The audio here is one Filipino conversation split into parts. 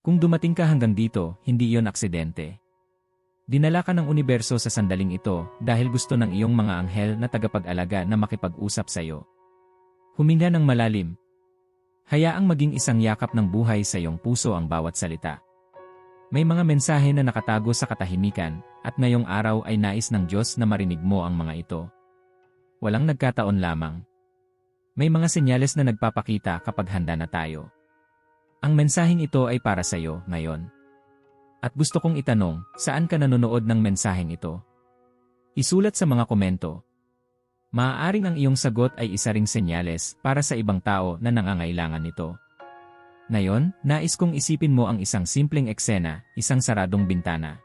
Kung dumating ka hanggang dito, hindi iyon aksidente. Dinala ka ng universo sa sandaling ito dahil gusto ng iyong mga anghel na tagapag-alaga na makipag-usap sa iyo. Huminga ng malalim. Hayaang maging isang yakap ng buhay sa iyong puso ang bawat salita. May mga mensahe na nakatago sa katahimikan at ngayong araw ay nais ng Diyos na marinig mo ang mga ito. Walang nagkataon lamang. May mga senyales na nagpapakita kapag handa na tayo. Ang mensaheng ito ay para sa iyo ngayon. At gusto kong itanong, saan ka nanonood ng mensaheng ito? Isulat sa mga komento. Maaaring ang iyong sagot ay isa ring senyales para sa ibang tao na nangangailangan nito. Ngayon, nais kong isipin mo ang isang simpleng eksena, isang saradong bintana.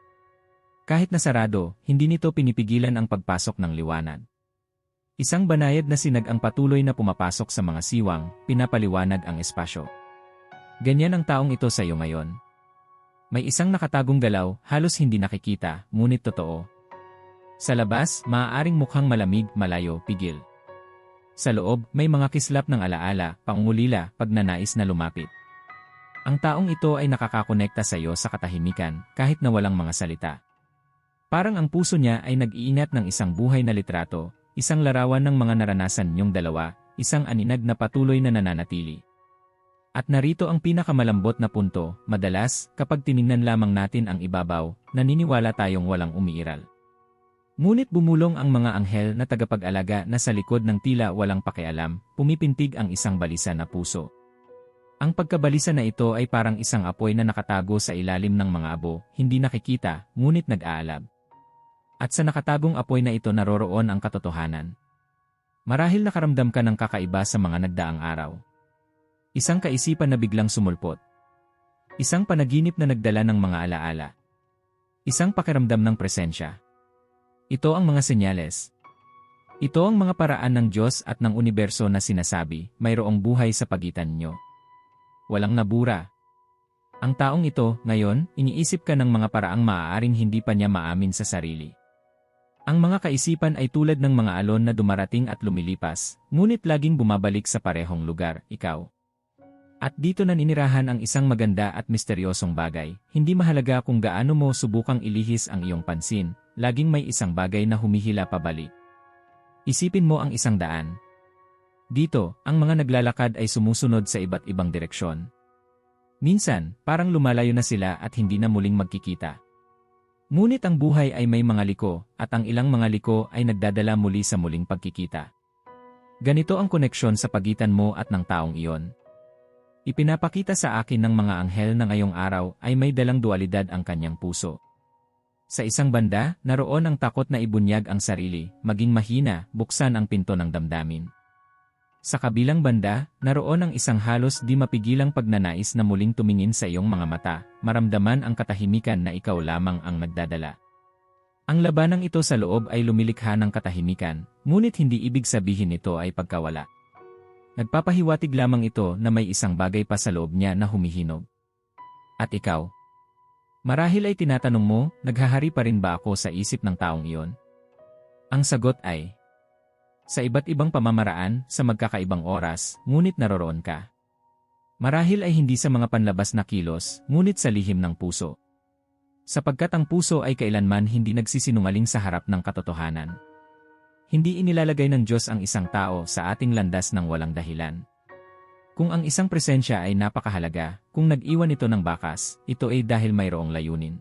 Kahit na sarado, hindi nito pinipigilan ang pagpasok ng liwanag. Isang banayad na sinag ang patuloy na pumapasok sa mga siwang, pinapaliwanag ang espasyo. Ganyan ang taong ito sa iyo ngayon. May isang nakatagong galaw, halos hindi nakikita, ngunit totoo. Sa labas, maaaring mukhang malamig, malayo, pigil. Sa loob, may mga kislap ng alaala, pangulila, pagnanais na lumapit. Ang taong ito ay nakakakonekta sa iyo sa katahimikan, kahit na walang mga salita. Parang ang puso niya ay nag-iingat ng isang buhay na litrato, isang larawan ng mga naranasan niyong dalawa, isang aninag na patuloy na nananatili. At narito ang pinakamalambot na punto, madalas, kapag tiningnan lamang natin ang ibabaw, naniniwala tayong walang umiiral. Ngunit bumulong ang mga anghel na tagapag-alaga na sa likod ng tila walang pakialam, pumipintig ang isang balisa na puso. Ang pagkabalisa na ito ay parang isang apoy na nakatago sa ilalim ng mga abo, hindi nakikita, ngunit nag-aalab. At sa nakatagong apoy na ito naroroon ang katotohanan. Marahil nakaramdam ka ng kakaiba sa mga nagdaang araw. Isang kaisipan na biglang sumulpot. Isang panaginip na nagdala ng mga alaala. Isang pakiramdam ng presensya. Ito ang mga senyales. Ito ang mga paraan ng Diyos at ng universo na sinasabi, mayroong buhay sa pagitan nyo. Walang nabura. Ang taong ito, ngayon, iniisip ka ng mga paraang maaaring hindi pa niya maamin sa sarili. Ang mga kaisipan ay tulad ng mga alon na dumarating at lumilipas, ngunit laging bumabalik sa parehong lugar, ikaw. At dito naninirahan ang isang maganda at misteryosong bagay. Hindi mahalaga kung gaano mo subukang ilihis ang iyong pansin, laging may isang bagay na humihila pabalik. Isipin mo ang isang daan. Dito, ang mga naglalakad ay sumusunod sa iba't ibang direksyon. Minsan, parang lumalayo na sila at hindi na muling magkikita. Ngunit ang buhay ay may mga liko, at ang ilang mga liko ay nagdadala muli sa muling pagkikita. Ganito ang koneksyon sa pagitan mo at ng taong iyon. Ipinapakita sa akin ng mga anghel na ngayong araw ay may dalang dualidad ang kanyang puso. Sa isang banda, naroon ang takot na ibunyag ang sarili, maging mahina, buksan ang pinto ng damdamin. Sa kabilang banda, naroon ang isang halos di mapigilang pagnanais na muling tumingin sa iyong mga mata, maramdaman ang katahimikan na ikaw lamang ang nagdadala. Ang labanang ito sa loob ay lumilikha ng katahimikan, ngunit hindi ibig sabihin ito ay pagkawala. Nagpapahiwatig lamang ito na may isang bagay pa sa loob niya na humihinog. At ikaw? Marahil ay tinatanong mo, naghahari pa rin ba ako sa isip ng taong iyon? Ang sagot ay, sa iba't ibang pamamaraan, sa magkakaibang oras, ngunit naroroon ka. Marahil ay hindi sa mga panlabas na kilos, ngunit sa lihim ng puso. Sapagkat ang puso ay kailanman hindi nagsisinungaling sa harap ng katotohanan. Hindi inilalagay ng Diyos ang isang tao sa ating landas ng walang dahilan. Kung ang isang presensya ay napakahalaga, kung nag-iwan ito ng bakas, ito ay dahil mayroong layunin.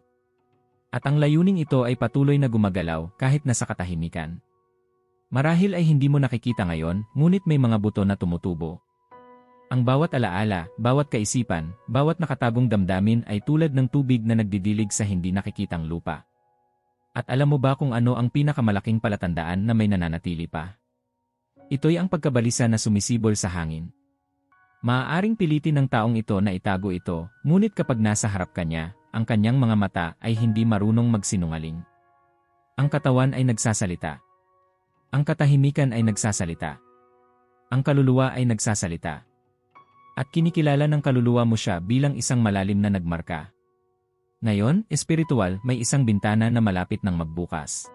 At ang layuning ito ay patuloy na gumagalaw kahit nasa katahimikan. Marahil ay hindi mo nakikita ngayon, ngunit may mga buto na tumutubo. Ang bawat alaala, bawat kaisipan, bawat nakatagong damdamin ay tulad ng tubig na nagdidilig sa hindi nakikitang lupa. At alam mo ba kung ano ang pinakamalaking palatandaan na may nananatili pa? Ito'y ang pagkabalisa na sumisibol sa hangin. Maaaring pilitin ng taong ito na itago ito, ngunit kapag nasa harap kanya, ang kanyang mga mata ay hindi marunong magsinungaling. Ang katawan ay nagsasalita. Ang katahimikan ay nagsasalita. Ang kaluluwa ay nagsasalita. At kinikilala ng kaluluwa mo siya bilang isang malalim na nagmarka. Ngayon, espiritual, may isang bintana na malapit ng magbukas.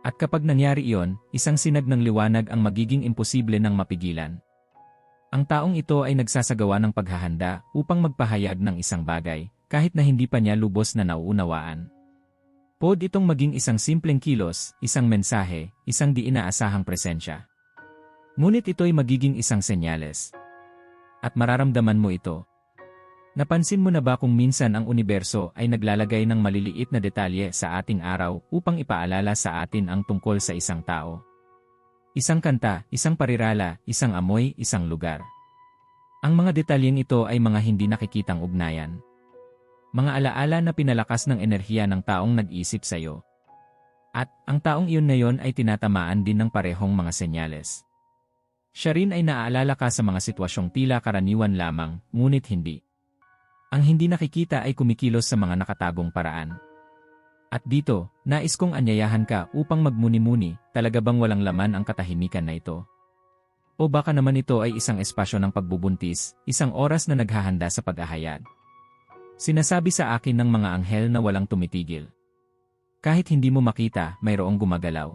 At kapag nangyari iyon, isang sinag ng liwanag ang magiging imposible ng mapigilan. Ang taong ito ay nagsasagawa ng paghahanda upang magpahayag ng isang bagay, kahit na hindi pa niya lubos na nauunawaan. Pod itong maging isang simpleng kilos, isang mensahe, isang di inaasahang presensya. Ngunit ito'y magiging isang senyales. At mararamdaman mo ito. Napansin mo na ba kung minsan ang universo ay naglalagay ng maliliit na detalye sa ating araw upang ipaalala sa atin ang tungkol sa isang tao? Isang kanta, isang parirala, isang amoy, isang lugar. Ang mga detalyeng ito ay mga hindi nakikitang ugnayan. Mga alaala na pinalakas ng enerhiya ng taong nag-isip sa iyo. At, ang taong iyon na yon ay tinatamaan din ng parehong mga senyales. Siya rin ay naaalala ka sa mga sitwasyong tila karaniwan lamang, ngunit hindi. Ang hindi nakikita ay kumikilos sa mga nakatagong paraan. At dito, nais kong anyayahan ka upang magmuni-muni, talaga bang walang laman ang katahimikan na ito? O baka naman ito ay isang espasyo ng pagbubuntis, isang oras na naghahanda sa pag-ahayag. Sinasabi sa akin ng mga anghel na walang tumitigil. Kahit hindi mo makita, mayroong gumagalaw.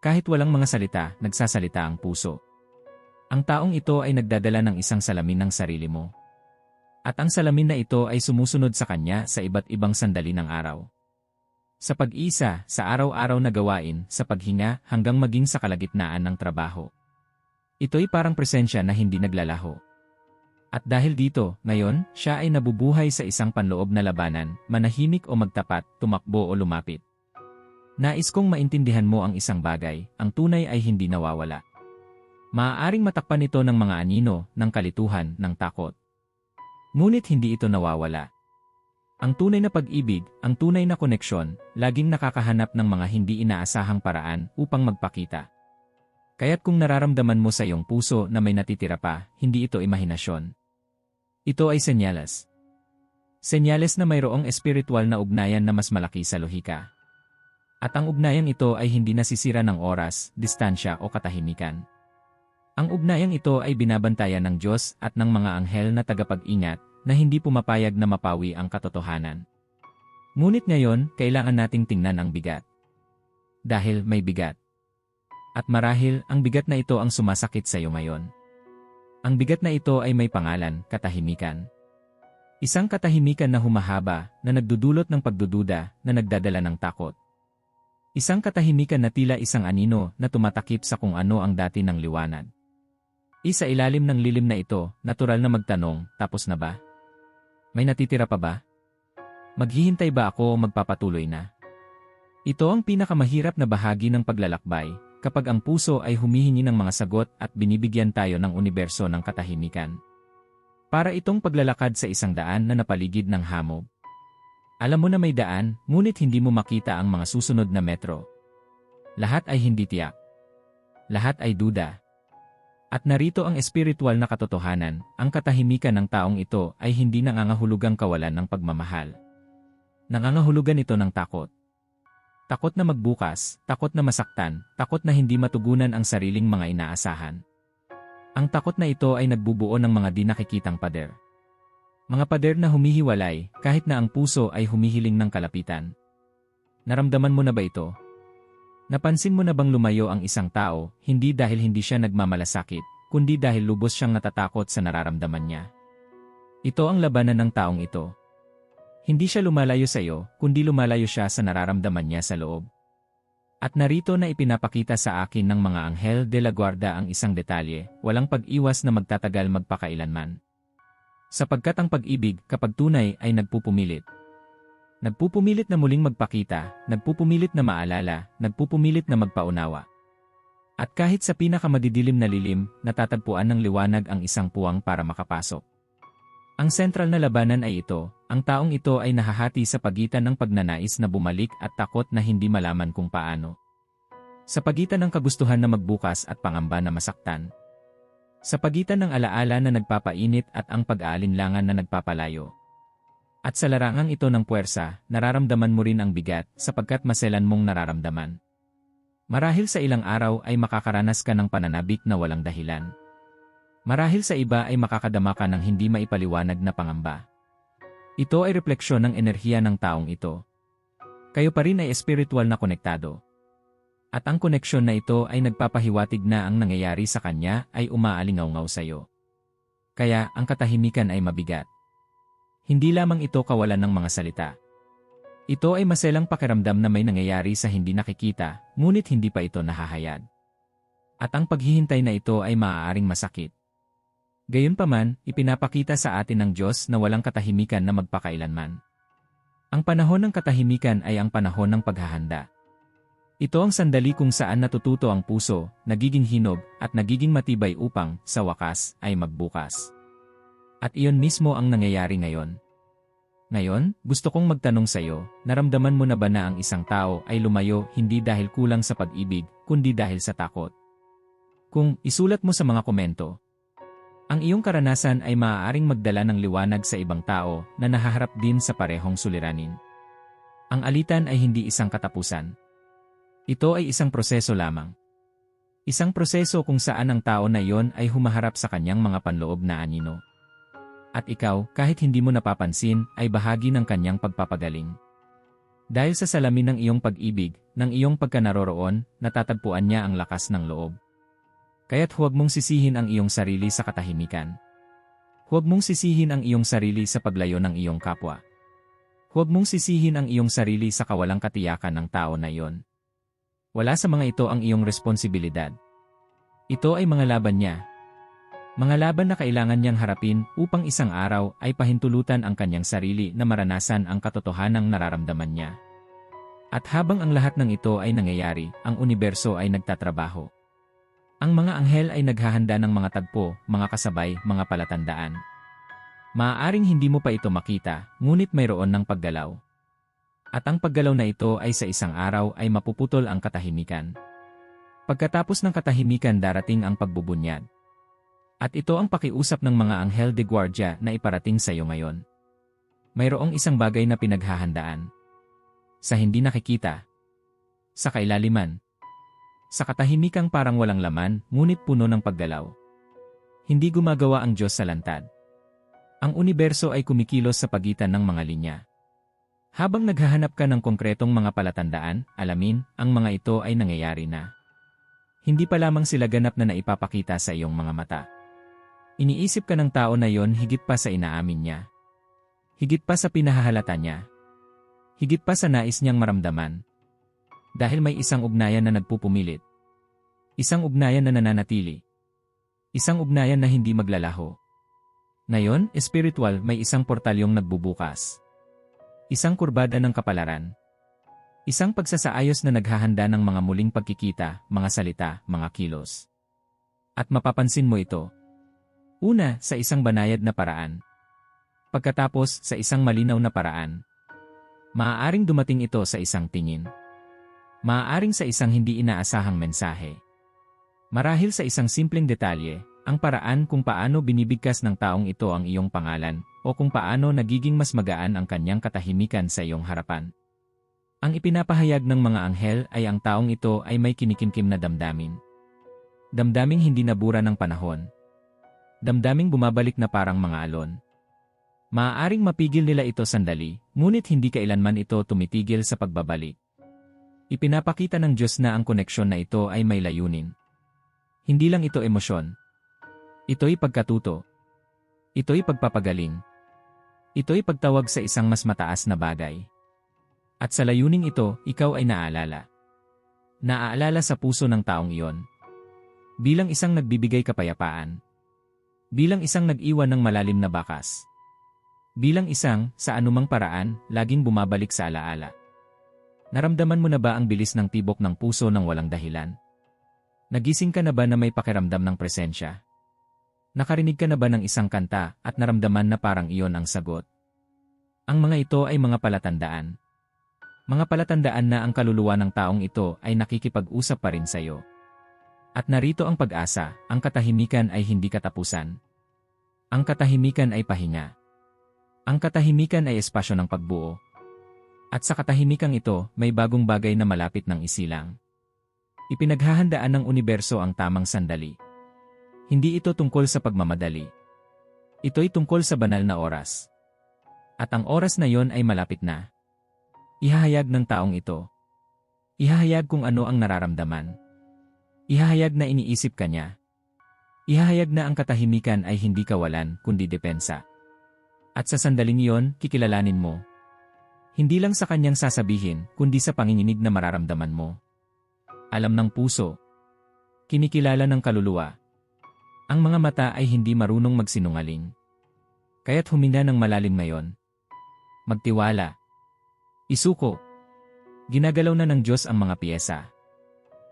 Kahit walang mga salita, nagsasalita ang puso. Ang taong ito ay nagdadala ng isang salamin ng sarili mo. At ang salamin na ito ay sumusunod sa kanya sa iba't ibang sandali ng araw. Sa pag-isa, sa araw-araw na gawain, sa paghinga, hanggang maging sa kalagitnaan ng trabaho. Ito'y parang presensya na hindi naglalaho. At dahil dito, ngayon, siya ay nabubuhay sa isang panloob na labanan, manahimik o magtapat, tumakbo o lumapit. Nais kong maintindihan mo ang isang bagay, ang tunay ay hindi nawawala. Maaaring matakpan ito ng mga anino, ng kalituhan, ng takot. Ngunit hindi ito nawawala. Ang tunay na pag-ibig, ang tunay na koneksyon, laging nakakahanap ng mga hindi inaasahang paraan upang magpakita. Kaya't kung nararamdaman mo sa iyong puso na may natitira pa, hindi ito imahinasyon. Ito ay senyales. Senyales na mayroong espiritual na ugnayan na mas malaki sa lohika. At ang ugnayan ito ay hindi nasisira ng oras, distansya o katahimikan. Ang ugnayang ito ay binabantayan ng Diyos at ng mga anghel na tagapag-ingat na hindi pumapayag na mapawi ang katotohanan. Ngunit ngayon, kailangan nating tingnan ang bigat. Dahil may bigat. At marahil, ang bigat na ito ang sumasakit sa iyo ngayon. Ang bigat na ito ay may pangalan, katahimikan. Isang katahimikan na humahaba, na nagdudulot ng pagdududa, na nagdadala ng takot. Isang katahimikan na tila isang anino na tumatakip sa kung ano ang dati ng liwanag. Isa ilalim ng lilim na ito, natural na magtanong, tapos na ba? May natitira pa ba? Maghihintay ba ako o magpapatuloy na? Ito ang pinakamahirap na bahagi ng paglalakbay, kapag ang puso ay humihingi ng mga sagot at binibigyan tayo ng universo ng katahimikan. Para itong paglalakad sa isang daan na napaligid ng hamog. Alam mo na may daan, ngunit hindi mo makita ang mga susunod na metro. Lahat ay hindi tiyak. Lahat ay duda. At narito ang espiritual na katotohanan, ang katahimikan ng taong ito ay hindi nangangahulugang kawalan ng pagmamahal. Nangangahulugan ito ng takot. Takot na magbukas, takot na masaktan, takot na hindi matugunan ang sariling mga inaasahan. Ang takot na ito ay nagbubuo ng mga di nakikitang pader. Mga pader na humihiwalay kahit na ang puso ay humihiling ng kalapitan. Naramdaman mo na ba ito? Napansin mo na bang lumayo ang isang tao, hindi dahil hindi siya nagmamalasakit, kundi dahil lubos siyang natatakot sa nararamdaman niya? Ito ang labanan ng taong ito. Hindi siya lumalayo sa iyo, kundi lumalayo siya sa nararamdaman niya sa loob. At narito na ipinapakita sa akin ng mga anghel de la guarda ang isang detalye, walang pag-iwas na magtatagal magpakailanman. Sapagkat ang pag-ibig, kapag tunay, ay nagpupumilit. Nagpupumilit na muling magpakita, nagpupumilit na maalala, nagpupumilit na magpaunawa. At kahit sa pinakamadidilim na lilim, natatagpuan ng liwanag ang isang puwang para makapasok. Ang sentral na labanan ay ito, ang taong ito ay nahahati sa pagitan ng pagnanais na bumalik at takot na hindi malaman kung paano. Sa pagitan ng kagustuhan na magbukas at pangamba na masaktan. Sa pagitan ng alaala na nagpapainit at ang pag-aalinlangan na nagpapalayo. At sa larangang ito ng puwersa, nararamdaman mo rin ang bigat sapagkat maselan mong nararamdaman. Marahil sa ilang araw ay makakaranas ka ng pananabik na walang dahilan. Marahil sa iba ay makakadama ka ng hindi maipaliwanag na pangamba. Ito ay refleksyon ng enerhiya ng taong ito. Kayo pa rin ay espiritual na konektado. At ang koneksyon na ito ay nagpapahiwatig na ang nangyayari sa kanya ay umaalingaw-ngaw sa iyo. Kaya, ang katahimikan ay mabigat. Hindi lamang ito kawalan ng mga salita. Ito ay maselang pakiramdam na may nangyayari sa hindi nakikita, ngunit hindi pa ito nahahayag. At ang paghihintay na ito ay maaaring masakit. Gayunpaman, ipinapakita sa atin ng Diyos na walang katahimikan na magpakailanman. Ang panahon ng katahimikan ay ang panahon ng paghahanda. Ito ang sandali kung saan natututo ang puso, nagiging hinog, at nagiging matibay upang, sa wakas, ay magbukas. At iyon mismo ang nangyayari ngayon. Ngayon, gusto kong magtanong sa iyo, naramdaman mo na ba na ang isang tao ay lumayo hindi dahil kulang sa pag-ibig, kundi dahil sa takot? Kung isulat mo sa mga komento, ang iyong karanasan ay maaaring magdala ng liwanag sa ibang tao na nahaharap din sa parehong suliranin. Ang alitan ay hindi isang katapusan. Ito ay isang proseso lamang. Isang proseso kung saan ang tao na iyon ay humaharap sa kanyang mga panloob na anino. At ikaw, kahit hindi mo napapansin, ay bahagi ng kanyang pagpapagaling. Dahil sa salamin ng iyong pag-ibig, ng iyong pagkanaroroon, natatagpuan niya ang lakas ng loob. Kaya't huwag mong sisihin ang iyong sarili sa katahimikan. Huwag mong sisihin ang iyong sarili sa paglayo ng iyong kapwa. Huwag mong sisihin ang iyong sarili sa kawalang katiyakan ng tao na iyon. Wala sa mga ito ang iyong responsibilidad. Ito ay mga laban niya. Mga laban na kailangan niyang harapin upang isang araw ay pahintulutan ang kanyang sarili na maranasan ang katotohanang nararamdaman niya. At habang ang lahat ng ito ay nangyayari, ang universo ay nagtatrabaho. Ang mga anghel ay naghahanda ng mga tagpo, mga kasabay, mga palatandaan. Maaaring hindi mo pa ito makita, ngunit mayroon ng paggalaw. At ang paggalaw na ito ay sa isang araw ay mapuputol ang katahimikan. Pagkatapos ng katahimikan darating ang pagbubunyad. At ito ang pakiusap ng mga anghel de guardia na iparating sa iyo ngayon. Mayroong isang bagay na pinaghahandaan. Sa hindi nakikita. Sa kailaliman. Sa katahimikang parang walang laman, ngunit puno ng paggalaw. Hindi gumagawa ang Diyos sa lantad. Ang universo ay kumikilos sa pagitan ng mga linya. Habang naghahanap ka ng konkretong mga palatandaan, alamin, ang mga ito ay nangyayari na. Hindi pa lamang sila ganap na naipapakita sa iyong mga mata. Iniisip ka ng tao na yon higit pa sa inaamin niya. Higit pa sa pinahahalata niya. Higit pa sa nais niyang maramdaman. Dahil may isang ugnayan na nagpupumilit. Isang ugnayan na nananatili. Isang ugnayan na hindi maglalaho. Ngayon, espiritual may isang portalyong nagbubukas. Isang kurbada ng kapalaran. Isang pagsasaayos na naghahanda ng mga muling pagkikita, mga salita, mga kilos. At mapapansin mo ito. Una, sa isang banayad na paraan. Pagkatapos, sa isang malinaw na paraan. Maaaring dumating ito sa isang tingin. Maaaring sa isang hindi inaasahang mensahe. Marahil sa isang simpleng detalye, ang paraan kung paano binibigkas ng taong ito ang iyong pangalan, o kung paano nagiging mas magaan ang kanyang katahimikan sa iyong harapan. Ang ipinapahayag ng mga anghel ay ang taong ito ay may kinikimkim na damdamin. Damdaming hindi nabura ng panahon. Damdaming bumabalik na parang mga alon. Maaaring mapigil nila ito sandali, ngunit hindi kailanman ito tumitigil sa pagbabalik. Ipinapakita ng Diyos na ang koneksyon na ito ay may layunin. Hindi lang ito emosyon. Ito'y pagkatuto. Ito'y pagpapagaling. Ito'y pagtawag sa isang mas mataas na bagay. At sa layuning ito, ikaw ay naaalala. Naaalala sa puso ng taong iyon. Bilang isang nagbibigay kapayapaan. Bilang isang nag-iwan ng malalim na bakas. Bilang isang, sa anumang paraan, laging bumabalik sa alaala. Naramdaman mo na ba ang bilis ng tibok ng puso ng walang dahilan? Nagising ka na ba na may pakiramdam ng presensya? Nakarinig ka na ba ng isang kanta at naramdaman na parang iyon ang sagot? Ang mga ito ay mga palatandaan. Mga palatandaan na ang kaluluwa ng taong ito ay nakikipag-usap pa rin sa iyo. At narito ang pag-asa, ang katahimikan ay hindi katapusan. Ang katahimikan ay pahinga. Ang katahimikan ay espasyo ng pagbuo. At sa katahimikang ito, may bagong bagay na malapit ng isilang. Ipinaghahandaan ng universo ang tamang sandali. Hindi ito tungkol sa pagmamadali. Ito'y tungkol sa banal na oras. At ang oras na yon ay malapit na. Ihahayag ng taong ito. Ihahayag kung ano ang nararamdaman. Ihahayag na iniisip ka niya. Ihahayag na ang katahimikan ay hindi kawalan, kundi depensa. At sa sandaling iyon, kikilalanin mo. Hindi lang sa kanyang sasabihin, kundi sa panginginig na mararamdaman mo. Alam ng puso. Kinikilala ng kaluluwa. Ang mga mata ay hindi marunong magsinungaling. Kaya't huminga ng malalim ngayon. Magtiwala. Isuko. Ginagalaw na ng Diyos ang mga piyesa.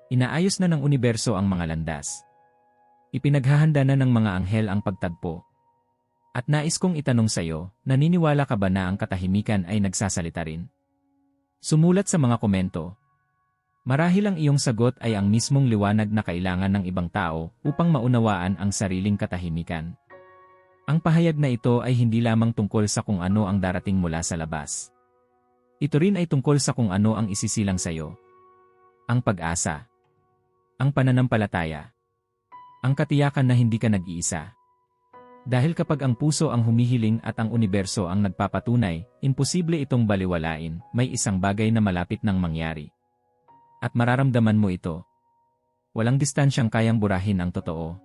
Inaayos na ng universo ang mga landas. Ipinaghahanda na ng mga anghel ang pagtagpo. At nais kong itanong sa'yo, naniniwala ka ba na ang katahimikan ay nagsasalita rin? Sumulat sa mga komento. Marahil ang iyong sagot ay ang mismong liwanag na kailangan ng ibang tao upang maunawaan ang sariling katahimikan. Ang pahayag na ito ay hindi lamang tungkol sa kung ano ang darating mula sa labas. Ito rin ay tungkol sa kung ano ang isisilang sayo. Ang pag-asa. Ang pananampalataya. Ang katiyakan na hindi ka nag-iisa. Dahil kapag ang puso ang humihiling at ang universo ang nagpapatunay, imposible itong baliwalain, may isang bagay na malapit nang mangyari. At mararamdaman mo ito. Walang distansyang kayang burahin ang totoo.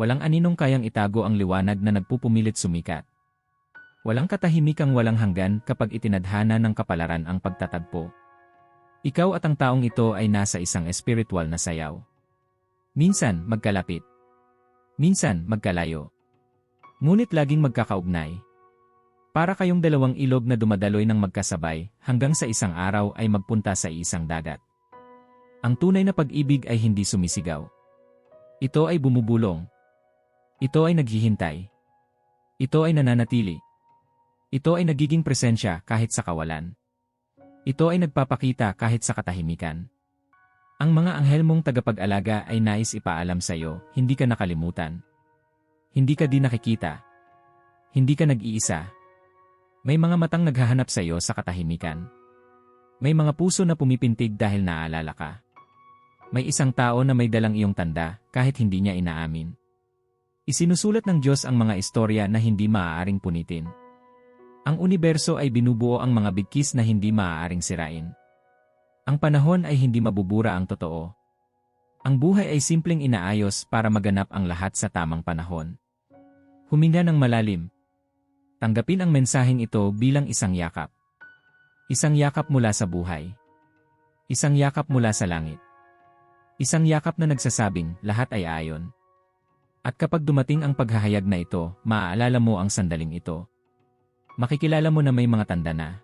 Walang aninong kayang itago ang liwanag na nagpupumilit sumikat. Walang katahimikang walang hanggan kapag itinadhana ng kapalaran ang pagtatagpo. Ikaw at ang taong ito ay nasa isang espiritual na sayaw. Minsan, magkalapit. Minsan, magkalayo. Ngunit laging magkakaugnay. Para kayong dalawang ilog na dumadaloy ng magkasabay hanggang sa isang araw ay magpunta sa isang dagat. Ang tunay na pag-ibig ay hindi sumisigaw. Ito ay bumubulong. Ito ay naghihintay. Ito ay nananatili. Ito ay nagiging presensya kahit sa kawalan. Ito ay nagpapakita kahit sa katahimikan. Ang mga anghel mong tagapag-alaga ay nais ipaalam sa iyo, hindi ka nakalimutan. Hindi ka din nakikita. Hindi ka nag-iisa. May mga matang naghahanap sa iyo sa katahimikan. May mga puso na pumipintig dahil naaalala ka. May isang tao na may dalang iyong tanda kahit hindi niya inaamin. Isinusulat ng Diyos ang mga istorya na hindi maaaring punitin. Ang universo ay binubuo ang mga bigkis na hindi maaaring sirain. Ang panahon ay hindi mabubura ang totoo. Ang buhay ay simpleng inaayos para maganap ang lahat sa tamang panahon. Huminga ng malalim. Tanggapin ang mensaheng ito bilang isang yakap. Isang yakap mula sa buhay. Isang yakap mula sa langit. Isang yakap na nagsasabing lahat ay ayon. At kapag dumating ang paghahayag na ito, maaalala mo ang sandaling ito. Makikilala mo na may mga tanda na.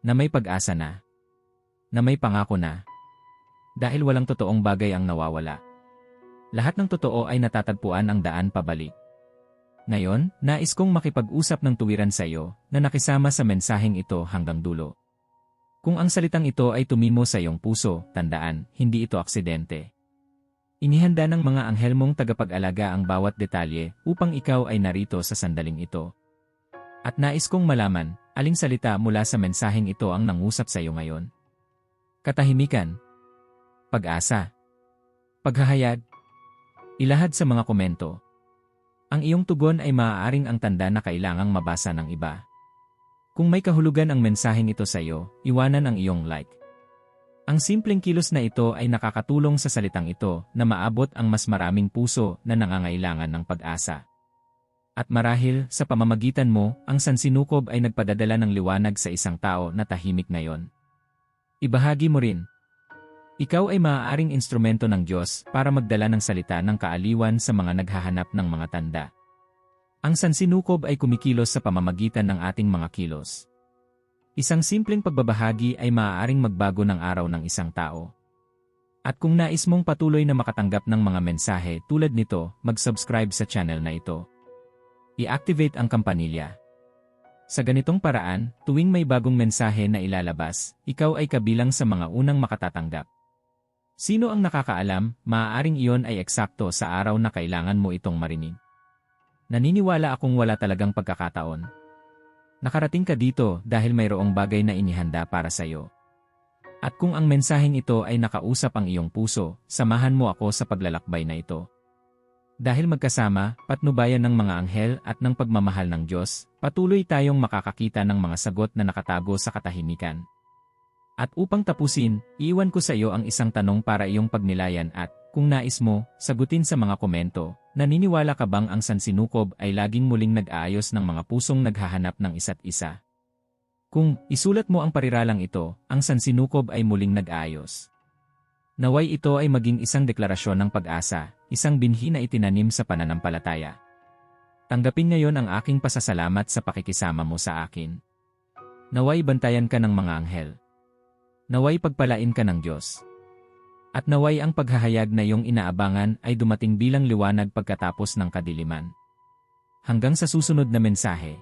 Na may pag-asa na. Na may pangako na. Dahil walang totoong bagay ang nawawala. Lahat ng totoo ay natatagpuan ang daan pabalik. Ngayon, nais kong makipag-usap ng tuwiran sa iyo na nakisama sa mensaheng ito hanggang dulo. Kung ang salitang ito ay tumimo sa iyong puso, tandaan, hindi ito aksidente. Inihanda ng mga anghel mong tagapag-alaga ang bawat detalye upang ikaw ay narito sa sandaling ito. At nais kong malaman, aling salita mula sa mensaheng ito ang nangusap sa iyo ngayon. Katahimikan. Pag-asa. Paghahayag. Ilahad sa mga komento. Ang iyong tugon ay maaaring ang tanda na kailangang mabasa ng iba. Kung may kahulugan ang mensaheng ito sa iyo, iwanan ang iyong like. Ang simpleng kilos na ito ay nakakatulong sa salitang ito na maabot ang mas maraming puso na nangangailangan ng pag-asa. At marahil, sa pamamagitan mo, ang sansinukob ay nagpadadala ng liwanag sa isang tao na tahimik ngayon. Ibahagi mo rin. Ikaw ay maaaring instrumento ng Diyos para magdala ng salita ng kaaliwan sa mga naghahanap ng mga tanda. Ang sansinukob ay kumikilos sa pamamagitan ng ating mga kilos. Isang simpleng pagbabahagi ay maaaring magbago ng araw ng isang tao. At kung nais mong patuloy na makatanggap ng mga mensahe tulad nito, mag-subscribe sa channel na ito. I-activate ang kampanilya. Sa ganitong paraan, tuwing may bagong mensahe na ilalabas, ikaw ay kabilang sa mga unang makatatanggap. Sino ang nakakaalam, maaaring iyon ay eksakto sa araw na kailangan mo itong marinig. Naniniwala akong wala talagang pagkakataon. Nakarating ka dito dahil mayroong bagay na inihanda para sa iyo. At kung ang mensaheng ito ay nakausap ang iyong puso, samahan mo ako sa paglalakbay na ito. Dahil magkasama, patnubayan ng mga anghel at ng pagmamahal ng Diyos, patuloy tayong makakakita ng mga sagot na nakatago sa katahimikan. At upang tapusin, iiwan ko sa iyo ang isang tanong para iyong pagnilayan at, kung nais mo, sagutin sa mga komento, Naniniwala ka bang ang sansinukob ay laging muling nag-aayos ng mga pusong naghahanap ng isa't isa? Kung isulat mo ang pariralang ito, ang sansinukob ay muling nag-aayos. Naway ito ay maging isang deklarasyon ng pag-asa, isang binhi na itinanim sa pananampalataya. Tanggapin ngayon ang aking pasasalamat sa pakikisama mo sa akin. Naway bantayan ka ng mga anghel. Naway pagpalain ka ng Diyos. At naway ang paghahayag na iyong inaabangan ay dumating bilang liwanag pagkatapos ng kadiliman. Hanggang sa susunod na mensahe.